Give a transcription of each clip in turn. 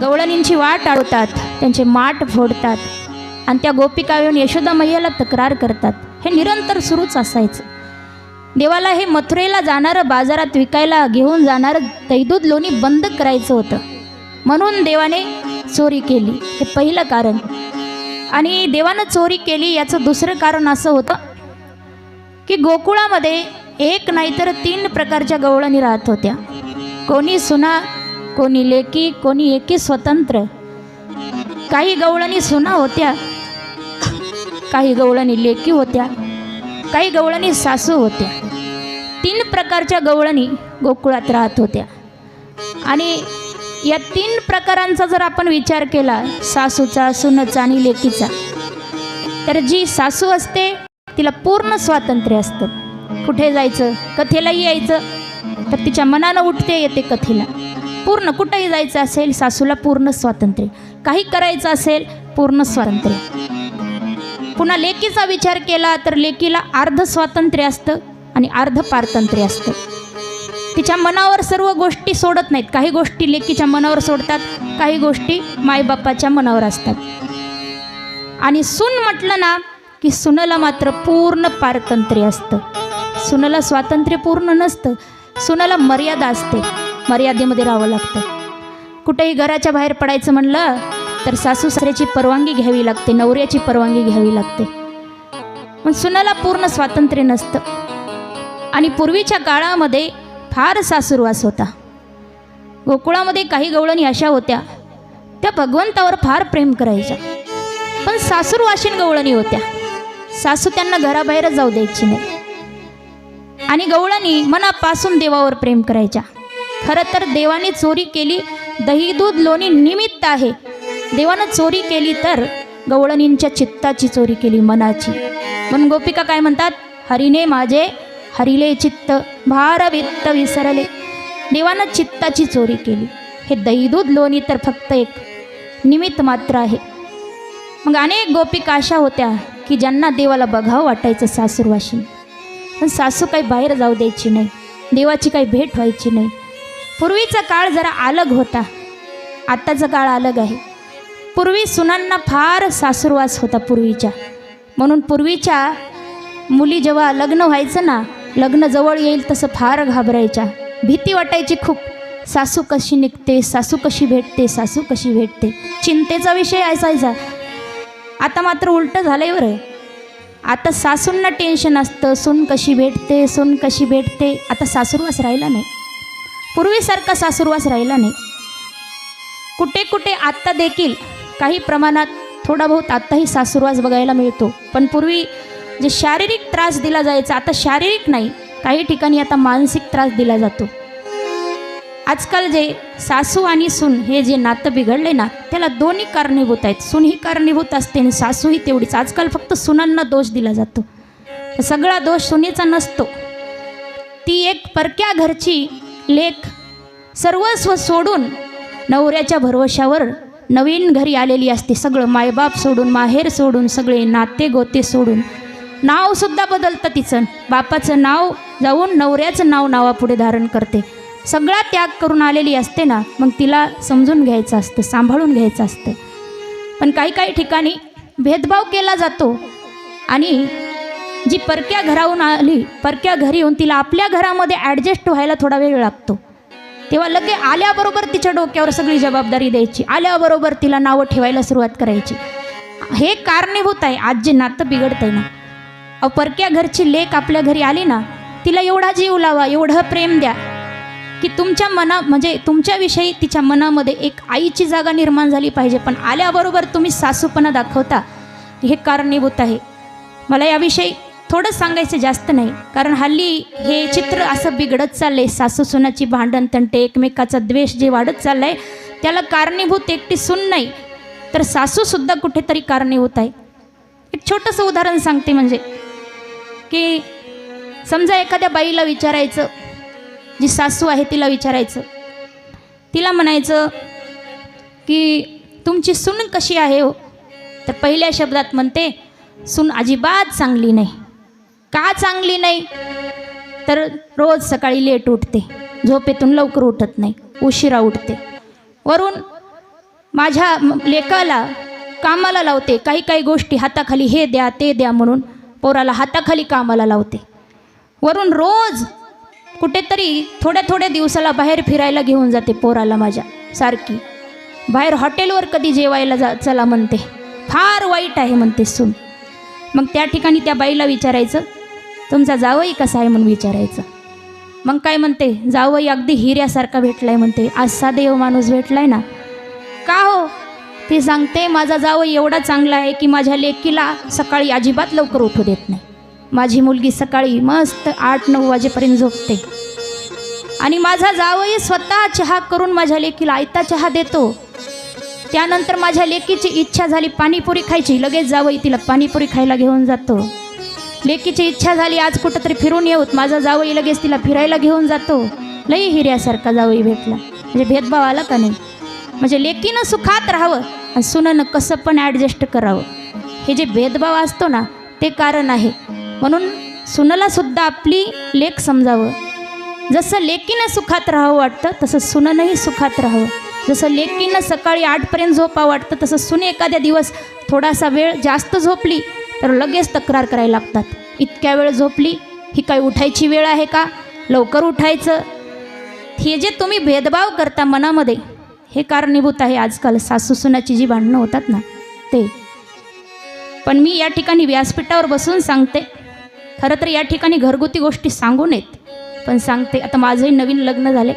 गवळणींची वाट आडवतात त्यांचे माठ फोडतात आणि त्या गोपिका येऊन यशोदा मैयाला तक्रार करतात. हे निरंतर सुरूच असायचं. देवाला हे मथुरेला जाणारं बाजारात विकायला घेऊन जाणारं तैदूत लोणी बंद करायचं होतं. म्हणून देवाने चोरी केली. हे पहिलं कारण. आणि देवानं चोरी केली याचं दुसरं कारण असं होतं की गोकुळामध्ये एक नाहीतर तीन प्रकारच्या गवळणी राहत होत्या. कोणी सुना कोणी लेकी कोणी एकी स्वतंत्र. काही गवळणी सुना होत्या काही गवळणी लेकी होत्या काही गवळणी सासू होत्या. तीन प्रकारच्या गवळणी गोकुळात राहत होत्या. आणि या तीन प्रकारांचा जर आपण विचार केला सासूचा सुनचा आणि लेकीचा तर जी सासू असते तिला पूर्ण स्वातंत्र्य असतं. कुठे जायचं? कथेलाही यायचं. तर तिच्या मनानं उठते येते कथेला. पूर्ण कुठेही जायचं असेल सासूला पूर्ण स्वातंत्र्य. काही करायचं असेल पूर्ण स्वातंत्र्य. पुन्हा लेकीचा विचार केला तर लेकीला अर्ध स्वातंत्र्य असतं आणि अर्ध पारतंत्र्य असतं. तिच्या मनावर सर्व गोष्टी सोडत नाहीत. काही गोष्टी लेकीच्या मनावर सोडतात काही गोष्टी मायबापाच्या मनावर असतात. आणि सून म्हटलं ना की सुनला मात्र पूर्ण पारतंत्र्य असतं. सुनला स्वातंत्र्य पूर्ण नसतं. सुनाला मर्यादा असते. मर्यादेमध्ये राहावं लागतं. कुठेही घराच्या बाहेर पडायचं म्हणलं तर सासू सासऱ्याची परवानगी घ्यावी लागते नवऱ्याची परवानगी घ्यावी लागते. पण सुनाला पूर्ण स्वातंत्र्य नसतं. आणि पूर्वीच्या काळामध्ये फार सासूरवास होता. गोकुळामध्ये काही गवळणी अशा होत्या त्या भगवंतावर फार प्रेम करायच्या. पण सासूरवाशीन गवळणी होत्या. सासू त्यांना घराबाहेरच जाऊ द्यायची नाही. आणि गवळणी मनापासून देवावर प्रेम करायच्या. खरं तर देवाने चोरी केली दही दूध लोणी निमित्त आहे. देवानं चोरी केली तर गवळणींच्या चित्ताची चोरी केली मनाची. म्हणून गोपिका काय म्हणतात? हरिने माझे हरिले चित्त भार वित्त विसरले. देवानं चित्ताची चोरी केली. हे दहीदूध लोणी तर फक्त एक निमित्त मात्र आहे. मग अनेक गोपिका अशा होत्या की ज्यांना देवाला बघावं वाटायचं सासूरवाशी पण सासू काही बाहेर जाऊ द्यायची नाही. देवाची काही भेट व्हायची नाही. पूर्वीचा काळ जरा अलग होता. आत्ताचा काळ अलग आहे. पूर्वी सुनांना फार सासूरवास होता पूर्वीच्या. म्हणून पूर्वीच्या मुली जेव्हा लग्न व्हायचं ना लग्न जवळ येईल तसं फार घाबरायच्या. भीती वाटायची खूप. सासू कशी निघते सासू कशी भेटते सासू कशी भेटते? चिंतेचा विषय असायचा. आता मात्र उलटं झालं आहे बरं. आता सासूंना टेन्शन असतं सून कशी भेटते सून कशी भेटते? आता सासूरवास राहिला नाही. पूर्वीसारखा सासूरवास राहिला नाही. कुठे कुठे आत्ता देखील काही प्रमाणात थोडा बहुत आत्ताही सासूरवास बघायला मिळतो. पण पूर्वी जे शारीरिक त्रास दिला जायचा आता शारीरिक नाही. काही ठिकाणी आता मानसिक त्रास दिला जातो. आजकाल जे सासू आणि सून हे जे नातं बिघडले ना त्याला दोन्ही कारणीभूत आहेत. सून ही कारणीभूत असते आणि सासूही तेवढीच. आजकाल फक्त सुनांना दोष दिला जातो. सगळा दोष सुनेचा नसतो. ती एक परक्या घरची लेख सर्वस्व सोडून नवऱ्याच्या भरवशावर नवीन घरी आलेली असते. सगळं मायबाप सोडून माहेर सोडून सगळे नाते गोते सोडून. नावसुद्धा बदलतं तिचं. बापाचं नाव जाऊन नवऱ्याचं नाव नावापुढे धारण करते. सगळा त्याग करून आलेली असते ना मग तिला समजून घ्यायचं असतं सांभाळून घ्यायचं असतं. पण काही काही ठिकाणी भेदभाव केला जातो आणि जी परक्या घराहून आली परक्या घरी येऊन तिला आपल्या घरामध्ये ॲडजस्ट व्हायला थोडा वेळ लागतो. तेव्हा लगे आल्याबरोबर तिच्या डोक्यावर सगळी जबाबदारी द्यायची आल्याबरोबर तिला नावं ठेवायला सुरुवात करायची. हे कारणीभूत आहे आज जे नातं बिघडत आहे ना. अहो परक्या घरची लेख आपल्या घरी आली ना तिला एवढा जीव लावा एवढं प्रेम द्या की तुमच्या मना म्हणजे तुमच्याविषयी तिच्या मनामध्ये एक आईची जागा निर्माण झाली पाहिजे. पण आल्याबरोबर तुम्ही सासूपणा दाखवता हे कारणीभूत आहे. मला याविषयी थोडं सांगायचं जास्त नाही. कारण हल्ली हे चित्र असं बिघडत चाललं आहे सासू सुनाची भांडण तंटे एकमेकाचा द्वेष जे वाढत चाललं आहे त्याला कारणीभूत एकटी सून नाही. तर सासूसुद्धा कुठेतरी कारणीभूत आहे. एक छोटंसं उदाहरण सांगते म्हणजे की समजा एखाद्या बाईला विचारायचं जी सासू आहे तिला विचारायचं. तिला म्हणायचं की तुमची सून कशी आहे हो? तर पहिल्या शब्दात म्हणते सून अजिबात चांगली नाही. का चांगली नाही? तर रोज सकाळी लेट उठते. झोपेतून लवकर उठत नाही. उशिरा उठते. वरून माझ्या लेखाला लेकाला कामाला लावते. काही काही गोष्टी हाताखाली हे द्या ते द्या म्हणून पोराला हाताखाली कामाला लावते. वरून रोज कुठेतरी थोड्या थोड्या दिवसाला बाहेर फिरायला घेऊन जाते पोराला माझ्या सारखी. बाहेर हॉटेलवर कधी जेवायला जा चला म्हणते. फार वाईट आहे म्हणते सून. मग त्या ठिकाणी त्या बाईला विचारायचं तुमचा जावई कसा आहे म्हणून विचारायचं. मग काय म्हणते जावई अगदी हिऱ्यासारखा भेटलाय म्हणते असा देव माणूस भेटलाय ना. का हो? ती सांगते माझा जावई एवढा चांगला आहे की माझ्या लेकीला सकाळी अजिबात लवकर उठू देत नाही. माझी मुलगी सकाळी मस्त आठ नऊ वाजेपर्यंत झोपते. आणि माझा जावई स्वतः चहा करून माझ्या लेकीला आयता चहा देतो. त्यानंतर माझ्या लेकीची इच्छा झाली पाणीपुरी खायची लगेच जावई तिला पाणीपुरी खायला घेऊन जातो. लेकीची इच्छा झाली आज कुठंतरी फिरून येऊत. माझा जावई लगेच तिला फिरायला घेऊन जातो. लई हिऱ्यासारखा जावई भेटला. म्हणजे भेदभाव आला का नाही? म्हणजे लेकीनं सुखात राहावं आणि सुनानं कसं पण ॲडजस्ट करावं. हे जे भेदभाव असतो ना ते कारण आहे. म्हणून सुनाला सुद्धा आपली लेख समजावं. जसं लेकीनं सुखात राहावं वाटतं तसं सुननंही सुखात राहावं. जसं लेकीनं सकाळी आठपर्यंत झोपा वाटतं तसं सुने एखाद्या दिवस थोडासा वेळ जास्त झोपली तर लगेच तक्रार करायला लागतात. इतक्या वेळ झोपली ही काय उठायची वेळ आहे का? लवकर उठायचं. हे जे तुम्ही भेदभाव करता मनामध्ये हे कारणीभूत आहे आजकाल. सासू सुनाची जी भांडणं होतात ना ते. पण मी या ठिकाणी व्यासपीठावर बसून सांगते. खरं तर या ठिकाणी घरगुती गोष्टी सांगू नयेत. पण सांगते आता माझंही नवीन लग्न झाले.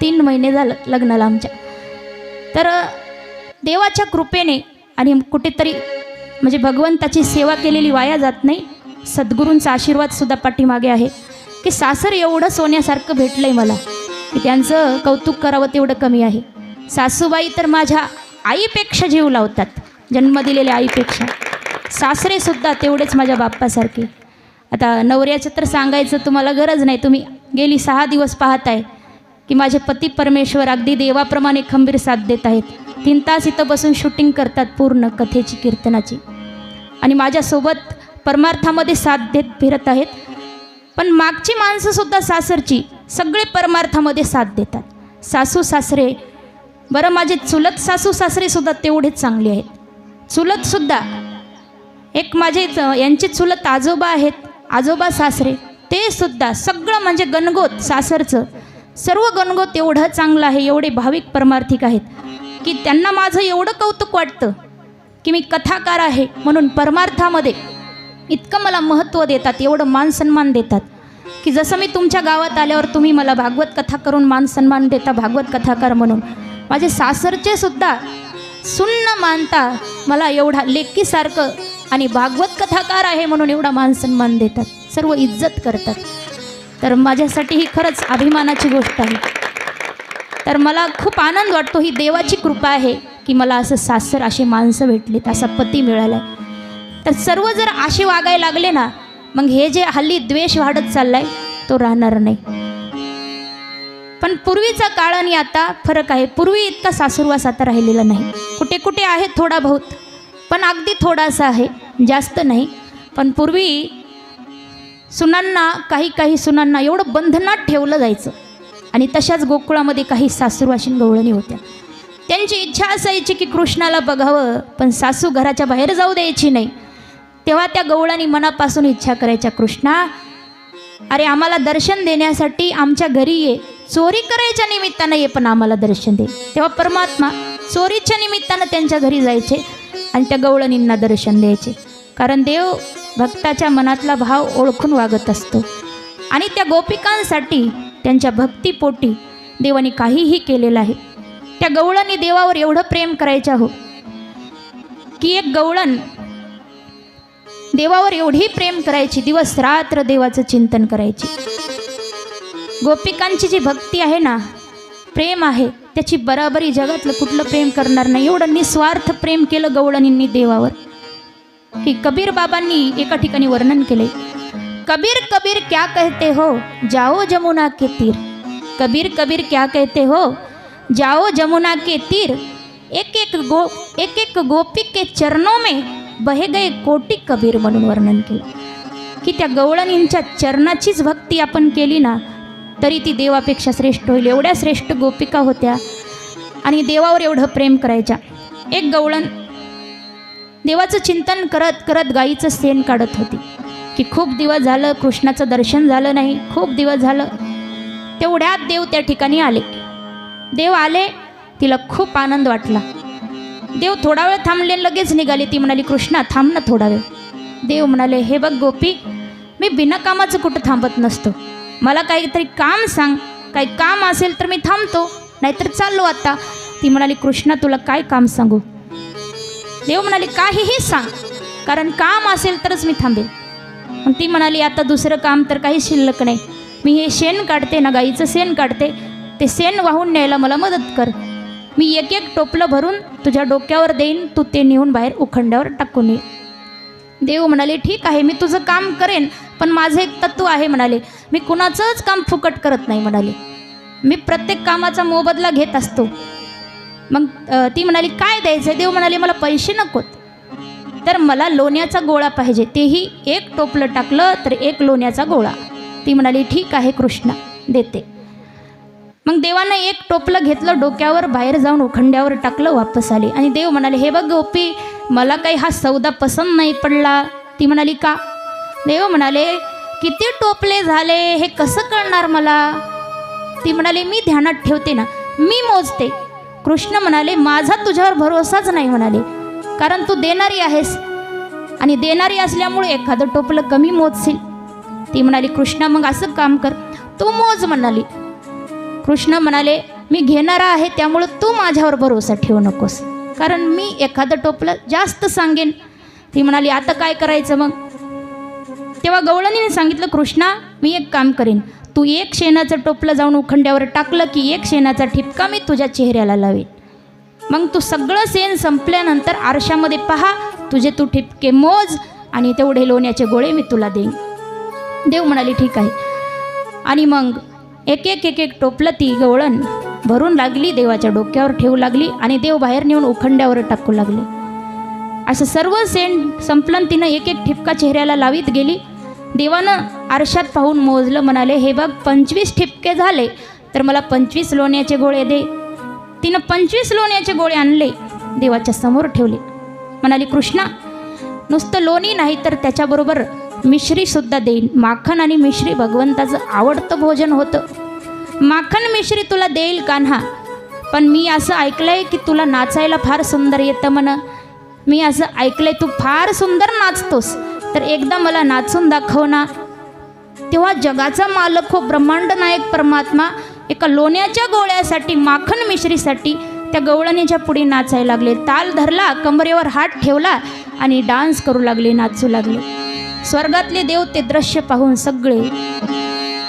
तीन महिने झालं लग्नाला आमच्या. तर देवाच्या कृपेने आणि कुठेतरी म्हणजे भगवंताची सेवा केलेली वाया जात नाही. सद्गुरूंचा आशीर्वादसुद्धा पाठीमागे आहे. की सासर एवढं सोन्यासारखं भेटलं आहे मला. की त्यांचं कौतुक करावं तेवढं कमी आहे. सासूबाई तर माझ्या आईपेक्षा जीव लावतात. जन्म दिलेल्या आईपेक्षा. सासरेसुद्धा तेवढेच माझ्या बाप्पासारखे. आता नवऱ्याचं तर सांगायचं तुम्हाला गरज नाही. तुम्ही गेली सहा दिवस पाहताय की माझे पती परमेश्वर अगदी देवाप्रमाणे खंबीर साथ देत आहेत. तीन तास इथं बसून शूटिंग करतात पूर्ण कथेची कीर्तनाची. आणि माझ्यासोबत परमार्थामध्ये साथ देत फिरत आहेत. पण मागची माणसंसुद्धा सासरची सगळे परमार्थामध्ये साथ देतात. सासू सासरे बरं माझे चुलत सासू सासरेसुद्धा तेवढेच चांगले आहेत. चुलतसुद्धा एक माझे च- यांचे चुलत आजोबा आहेत आजोबा सासरे ते सुद्धा सगळं म्हणजे गणगोत सासरचं सर्व गणगोत एवढं चांगलं आहे एवढे भाविक परमार्थिक आहेत की त्यांना माझं एवढं कौतुक वाटतं. की मी कथाकार आहे म्हणून परमार्थामध्ये इतकं मला महत्त्व देतात एवढं मान सन्मान देतात. की जसं मी तुमच्या गावात आल्यावर तुम्ही मला भागवत कथा करून मान सन्मान देता भागवत कथाकार म्हणून. माझे सासरचे सुद्धा सुन्न मानता मला एवढा लेकीसारखं आणि भागवत कथाकार आहे म्हणून एवढा मान सन्मान देतात सर्व इज्जत करतात. तर माझ्यासाठी ही खरंच अभिमानाची गोष्ट आहे. तर मला खूप आनंद वाटतो ही देवाची कृपा आहे. की मला असं सासर असे माणसं भेटलीत असा पती मिळाला तर सर्व जर असे वागायला लागले ना मग हे जे हल्ली द्वेष वाढत चाललाय तो राहणार नाही. पण पूर्वीचा काळ आणि आता फरक आहे. पूर्वी इतका सासुरवास आता राहिलेला नाही. कुठे कुठे आहे थोडा बहुत पण अगदी थोडासा आहे. जास्त नाही. पण पूर्वी सुनांना काही काही सुनांना एवढं बंधनात ठेवलं जायचं. आणि तशाच गोकुळामध्ये काही सासूरवाशीन गवळणी होत्या. त्यांची इच्छा असायची की कृष्णाला बघावं पण सासू घराच्या बाहेर जाऊ द्यायची नाही. तेव्हा त्या गवळणी मनापासून इच्छा करायच्या कृष्णा अरे आम्हाला दर्शन देण्यासाठी आमच्या घरी ये. चोरी करायच्या निमित्तानं ये पण आम्हाला दर्शन दे. तेव्हा परमात्मा चोरीच्या निमित्तानं त्यांच्या घरी जायचे आणि त्या गवळणींना दर्शन द्यायचे. कारण देव भक्ताच्या मनातला भाव ओळखून वागत असतो. आणि त्या गोपिकांसाठी त्यांच्या भक्तीपोटी देवाने काहीही केलेलं आहे. त्या गवळणी देवावर एवढं प्रेम करायच्या हो की एक गवळण देवावर एवढी प्रेम करायची दिवस रात्र देवाचं चिंतन करायची. गोपिकांची जी भक्ती आहे ना प्रेम आहे त्याची बराबरी जगातलं कुठलं प्रेम करणार नाही. एवढं निस्वार्थ प्रेम केलं गवळणींनी देवावर. की कबीर बाबांनी एका ठिकाणी वर्णन केले कबीर कबीर क्या कहते हो? जाओ जमुना के तीर. कबीर कबीर क्या कहते हो? जाओ जमुना के तीर। एक एक गो एक एक गोपी के चरणों में बहे गए कोटी कबीर म्हणून वर्णन केलं. की त्या गवळणींच्या चरणाचीच भक्ती आपण केली ना तरी ती देवापेक्षा श्रेष्ठ होईल. एवढ्या श्रेष्ठ गोपिका होत्या आणि देवावर एवढं प्रेम करायच्या. एक गवळण देवाचं चिंतन करत करत गाईचं सेन काढत होती. की खूप दिवस झालं कृष्णाचं दर्शन झालं नाही. खूप दिवस झालं तेवढ्यात देव त्या ठिकाणी आले. देव आले तिला खूप आनंद वाटला. देव थोडा वेळ थांबले लगेच निघाली. ती म्हणाली कृष्णा थांब ना थोडा वेळ. देव म्हणाले हे बघ गोपी मी बिना कामाचं कुठं थांबत नसतो. मला काहीतरी काम सांग. काही काम असेल तर मी थांबतो. नाहीतर चाललो आता. ती म्हणाली कृष्णा तुला काय काम सांगू? देव म्हणाले काहीही सांग. कारण काम असेल तरच मी थांबेल मग ती म्हणाली आता दुसरं काम तर काही शिल्लक नाही. मी हे शेण काढते ना गाईचं शेण काढते. ते सेन वाहून न्यायला मला मदत कर. मी एक एक टोपलं भरून तुझ्या डोक्यावर देईन तू ते नेऊन बाहेर उखंड्यावर टाकून ये. देव म्हणाले ठीक आहे मी तुझं काम करेन पण माझं एक तत्व आहे म्हणाले. मी कुणाचंच काम फुकट करत नाही म्हणाले. मी प्रत्येक कामाचा मोबदला घेत असतो. मग ती म्हणाली काय द्यायचं? देव म्हणाले मला पैसे नकोत. तर मला लोण्याचा गोळा पाहिजे. तेही एक टोपलं टाकलं तर एक लोण्याचा गोळा. ती म्हणाली ठीक आहे कृष्णा देते. मग देवानं एक टोपलं घेतलं डोक्यावर बाहेर जाऊन उखंड्यावर टाकलं वापस आले. आणि देव म्हणाले हे बघ गोपी मला काही हा सौदा पसंत नाही पडला. ती म्हणाली का? देव म्हणाले किती टोपले झाले हे कसं कळणार मला? ती म्हणाली मी ध्यानात ठेवते ना मी मोजते. कृष्ण म्हणाले माझा तुझ्यावर भरोसाच नाही म्हणाले. कारण तू देणारी आहेस. आणि देणारी असल्यामुळे एखादं टोपलं कमी मोजशील. ती म्हणाली कृष्णा मग असं काम कर. तू मोज म्हणाली. कृष्ण म्हणाले मी घेणारा आहे त्यामुळं तू माझ्यावर भरोसा ठेवू नकोस. कारण मी एखादं टोपलं जास्त सांगेन. ती म्हणाली आता काय करायचं मग? तेव्हा गवळणीने सांगितलं कृष्णा मी एक काम करेन. तू एक शेणाचं टोपलं जाऊन उखंड्यावर टाकलं की एक शेणाचा ठिपका मी तुझ्या चेहऱ्याला लावेन. मग तू सगळं सेन संपल्यानंतर आरशामध्ये पहा तुझे तू ठिपके मोज आणि तेवढे लोण्याचे गोळे मी तुला देईन. देव म्हणाली ठीक आहे. आणि मग एक एक एक एक टोपलं ती गवळण भरून लागली देवाच्या डोक्यावर ठेवू लागली आणि देव बाहेर नेऊन उखंड्यावर टाकू लागले. असं सर्व सेंट संपलं तिनं एक एक ठिपका चेहऱ्याला लावीत गेली. देवानं आरशात पाहून मोजलं म्हणाले हे बघ पंचवीस ठिपके झाले तर मला पंचवीस लोण्याचे गोळे दे. तिनं पंचवीस लोण्याचे गोळे आणले देवाच्या समोर ठेवले. म्हणाली कृष्णा नुसतं लोणी नाही तर त्याच्याबरोबर मिश्रीसुद्धा देईन. माखन आणि मिश्री भगवंताचं आवडतं भोजन होतं. माखन मिश्री तुला देईल कान्हा. पण मी असं ऐकलं आहे की तुला नाचायला फार सुंदर येतं म्हण. मी असं ऐकलं आहे तू फार सुंदर नाचतोस. तर एकदा मला नाचून दाखव ना. तेव्हा जगाचा मालक हो ब्रह्मांड नायक परमात्मा एका लोण्याच्या गोळ्यासाठी माखन मिश्रीसाठी त्या गवळणीच्या पुढे नाचायला लागले. ताल धरला कमरेवर हात ठेवला आणि डान्स करू लागले नाचू लागले. स्वर्गातले देव ते दृश्य पाहून सगळे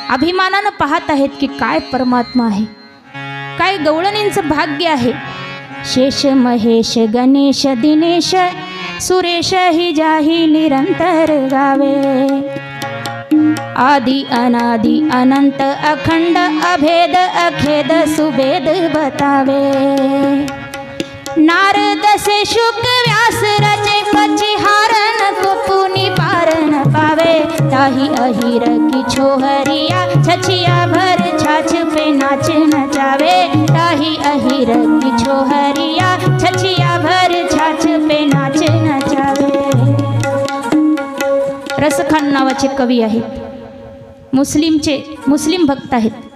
अभिमानानं पाहत आहेत की काय परमात्मा आहे. काय गवळणींचं भाग्य आहे. शेष महेश गणेश दिनेश सुरेश ही जाही निरंतर गावे. आदि अनादि अनंत अखंड अभेद अखेद सुभेद बतावे. नारद से शुक व्यास ताही अहिर की छोहरिया छछिया भर छाछ पे नाच नचावे। ताही अहिर की छोहरिया छछिया भर छाछ पे नाच नचावे। रसखान नावाचे कवी आहेत. मुस्लिमचे मुस्लिम भक्त आहेत.